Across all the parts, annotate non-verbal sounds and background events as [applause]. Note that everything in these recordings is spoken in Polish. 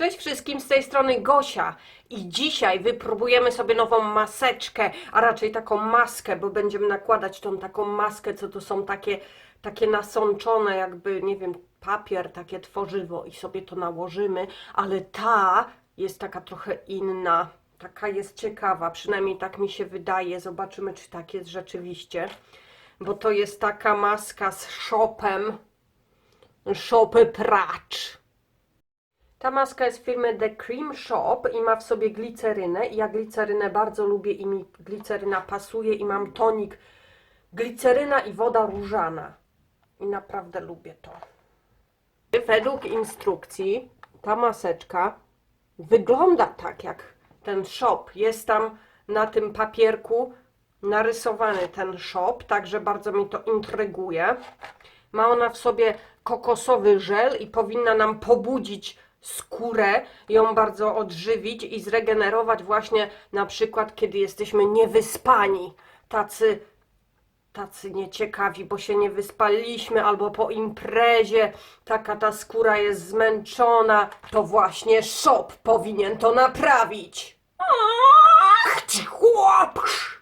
Cześć wszystkim, z tej strony Gosia. I dzisiaj wypróbujemy sobie nową maseczkę, a raczej taką maskę, bo będziemy nakładać tą taką maskę, co to są takie, takie nasączone jakby, nie wiem, papier, takie tworzywo i sobie to nałożymy, ale ta jest taka trochę inna, taka jest ciekawa, przynajmniej tak mi się wydaje, zobaczymy czy tak jest rzeczywiście, bo to jest taka maska z shopem, shopy pracz. Ta maska jest firmy The Cream Shop i ma w sobie glicerynę. Ja glicerynę bardzo lubię i mi gliceryna pasuje i mam tonik gliceryna i woda różana. I naprawdę lubię to. Według instrukcji ta maseczka wygląda tak jak ten shop. Jest tam na tym papierku narysowany ten shop, także bardzo mi to intryguje. Ma ona w sobie kokosowy żel i powinna nam pobudzić skórę, ją bardzo odżywić i zregenerować właśnie na przykład, kiedy jesteśmy niewyspani, tacy, tacy nieciekawi, bo się nie wyspaliśmy, albo po imprezie taka ta skóra jest zmęczona, to właśnie shop powinien to naprawić. Ach, ci chłopsz!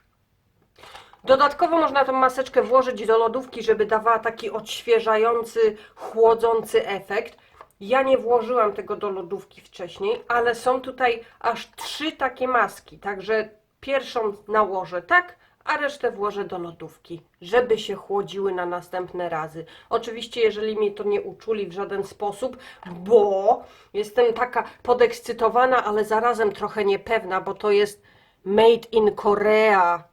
Dodatkowo można tą maseczkę włożyć do lodówki, żeby dawała taki odświeżający, chłodzący efekt. Ja nie włożyłam tego do lodówki wcześniej, ale są tutaj aż trzy takie maski, także pierwszą nałożę tak, a resztę włożę do lodówki, żeby się chłodziły na następne razy. Oczywiście, jeżeli mnie to nie uczuli w żaden sposób, bo jestem taka podekscytowana, ale zarazem trochę niepewna, bo to jest made in Korea.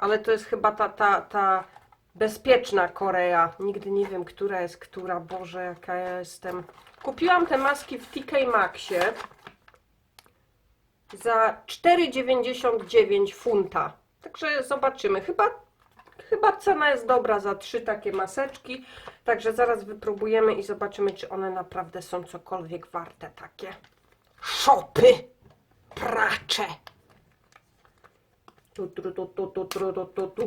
Ale to jest chyba ta, ta, ta bezpieczna Korea. Nigdy nie wiem, która jest która. Boże, jaka ja jestem. Kupiłam te maski w TK Maxie za 4,99 funta. Także zobaczymy. Chyba, chyba cena jest dobra za trzy takie maseczki. Także zaraz wypróbujemy i zobaczymy, czy one naprawdę są cokolwiek warte. Takie szopy, pracze. Tu, tu, tu, tu, tu, tu, tu, tu,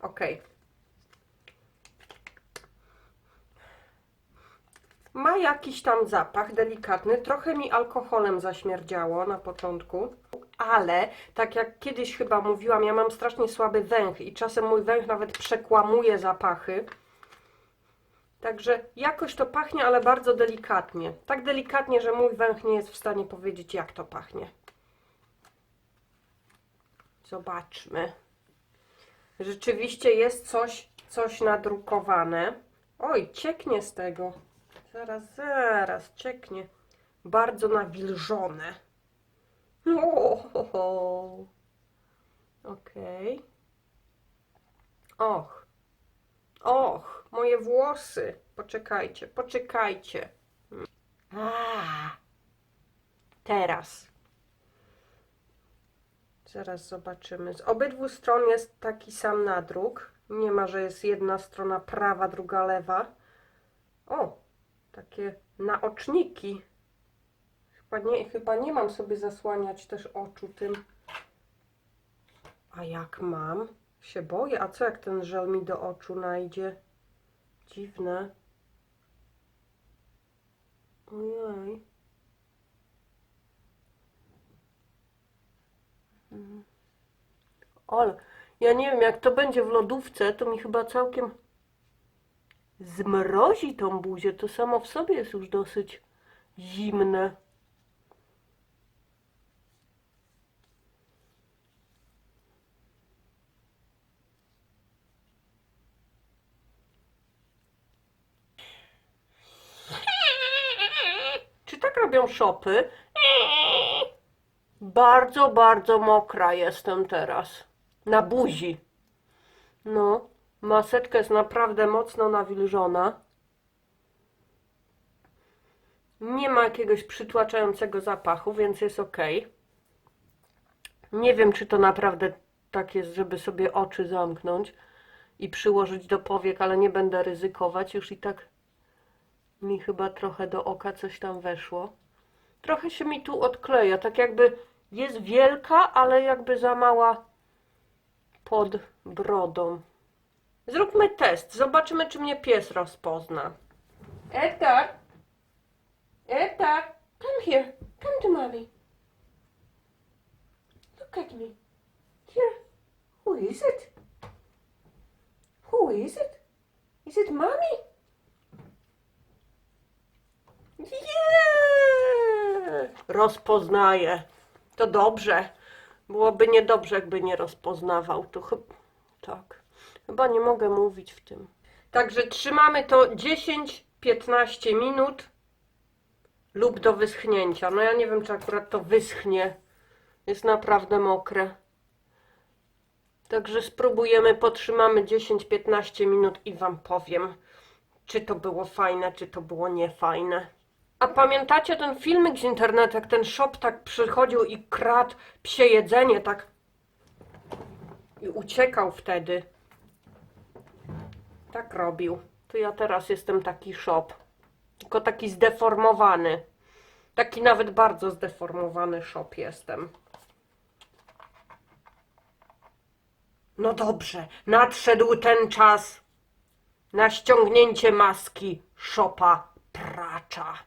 Okej. Ma jakiś tam zapach delikatny, trochę mi alkoholem zaśmierdziało na początku, ale tak jak kiedyś chyba mówiłam, ja mam strasznie słaby węch i czasem mój węch nawet przekłamuje zapachy. Także jakoś to pachnie, ale bardzo delikatnie. Tak delikatnie, że mój węch nie jest w stanie powiedzieć, jak to pachnie. Zobaczmy. Rzeczywiście jest coś, coś nadrukowane. Oj, cieknie z tego. Zaraz, zaraz, cieknie. Bardzo nawilżone. [laughs] Okej. Och. Och, moje włosy. Poczekajcie, poczekajcie. A. Teraz. Zaraz zobaczymy. Z obydwu stron jest taki sam nadruk. Nie ma, że jest jedna strona prawa, druga lewa. O, takie naoczniki. Chyba nie, chyba nie mam sobie zasłaniać też oczu tym. A jak mam? Się boję. A co jak ten żel mi do oczu najdzie? Dziwne. Ojej. Ale ja nie wiem, jak to będzie w lodówce, to mi chyba całkiem zmrozi tą buzię. To samo w sobie jest już dosyć zimne. Czy tak robią szopy? Bardzo, bardzo mokra jestem teraz. Na buzi. No, maseczka jest naprawdę mocno nawilżona. Nie ma jakiegoś przytłaczającego zapachu, więc jest ok. Nie wiem, czy to naprawdę tak jest, żeby sobie oczy zamknąć i przyłożyć do powiek, ale nie będę ryzykować. Już i tak mi chyba trochę do oka coś tam weszło. Trochę się mi tu odkleja, tak jakby jest wielka, ale jakby za mała pod brodą. Zróbmy test, zobaczymy, czy mnie pies rozpozna. Edgar! Eta, come here. Come to mommy. Look at me. Here. Who is it? Who is it? Is it mommy? Yeah! Rozpoznaje. To dobrze. Byłoby niedobrze, jakby nie rozpoznawał. To chyba. Tak. Chyba nie mogę mówić w tym. Także trzymamy to 10-15 minut lub do wyschnięcia. No ja nie wiem, czy akurat to wyschnie. Jest naprawdę mokre. Także spróbujemy, potrzymamy 10-15 minut i Wam powiem, czy to było fajne, czy to było niefajne. A pamiętacie ten filmik z internetu, jak ten shop tak przychodził i kradł psie jedzenie, tak i uciekał wtedy. Tak robił. To ja teraz jestem taki shop. Tylko taki zdeformowany. Taki nawet bardzo zdeformowany shop jestem. No dobrze, nadszedł ten czas na ściągnięcie maski szopa pracza.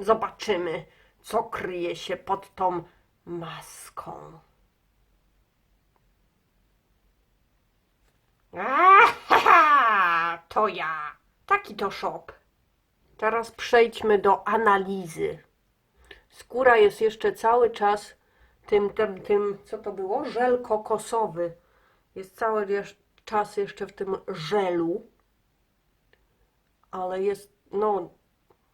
Zobaczymy, co kryje się pod tą maską. Ahaha, to ja. Taki to szop. Teraz przejdźmy do analizy. Skóra jest jeszcze cały czas tym, tym, tym, co to było? Żel kokosowy. Jest cały czas jeszcze w tym żelu. Ale jest, no,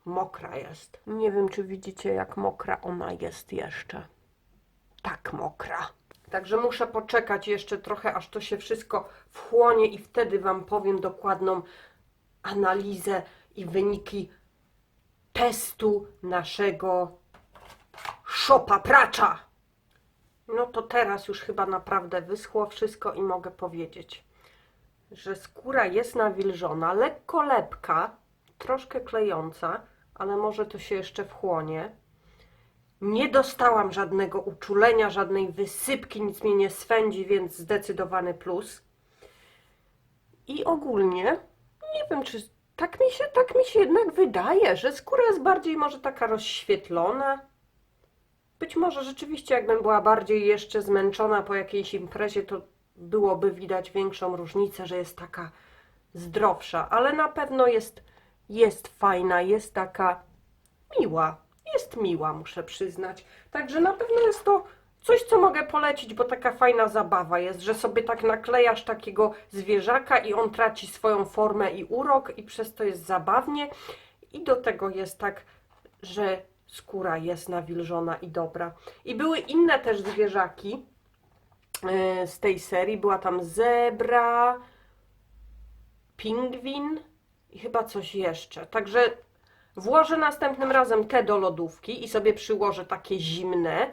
mokra jest. Nie wiem, czy widzicie, jak mokra ona jest jeszcze. Tak mokra. Także muszę poczekać jeszcze trochę, aż to się wszystko wchłonie i wtedy Wam powiem dokładną analizę i wyniki testu naszego szopa pracza. No to teraz już chyba naprawdę wyschło wszystko i mogę powiedzieć, że skóra jest nawilżona, lekko lepka, troszkę klejąca, ale może to się jeszcze wchłonie. Nie dostałam żadnego uczulenia, żadnej wysypki, nic mnie nie swędzi, więc zdecydowany plus. I ogólnie nie wiem, czy tak mi się, tak mi się jednak wydaje, że skóra jest bardziej może taka rozświetlona. Być może rzeczywiście, jakbym była bardziej jeszcze zmęczona po jakiejś imprezie, to byłoby widać większą różnicę, że jest taka zdrowsza, ale na pewno jest, jest fajna, jest taka miła. Jest miła, muszę przyznać. Także na pewno jest to coś, co mogę polecić, bo taka fajna zabawa jest, że sobie tak naklejasz takiego zwierzaka i on traci swoją formę i urok i przez to jest zabawnie. I do tego jest tak, że skóra jest nawilżona i dobra. I były inne też zwierzaki e, z tej serii. Była tam zebra, pingwin i chyba coś jeszcze. Także włożę następnym razem te do lodówki i sobie przyłożę takie zimne.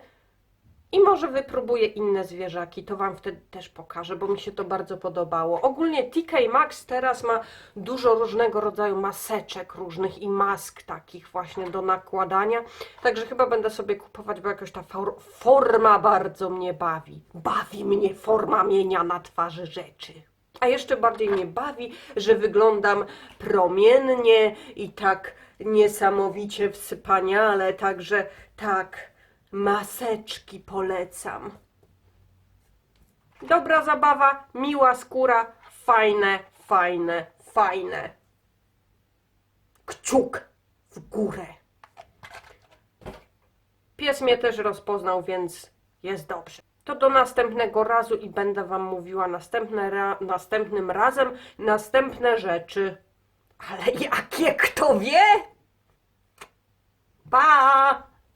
I może wypróbuję inne zwierzaki, to Wam wtedy też pokażę, bo mi się to bardzo podobało. Ogólnie TK Maxx teraz ma dużo różnego rodzaju maseczek różnych i mask takich właśnie do nakładania. Także chyba będę sobie kupować, bo jakoś ta for forma bardzo mnie bawi. Bawi mnie forma mienia na twarzy rzeczy. A jeszcze bardziej mnie bawi, że wyglądam promiennie i tak niesamowicie wspaniale, także tak, maseczki polecam. Dobra zabawa, miła skóra, fajne, fajne, fajne. Kciuk w górę. Pies mnie też rozpoznał, więc jest dobrze. To do następnego razu i będę Wam mówiła następne ra następnym razem następne rzeczy. Ale jakie kto wie? Pa!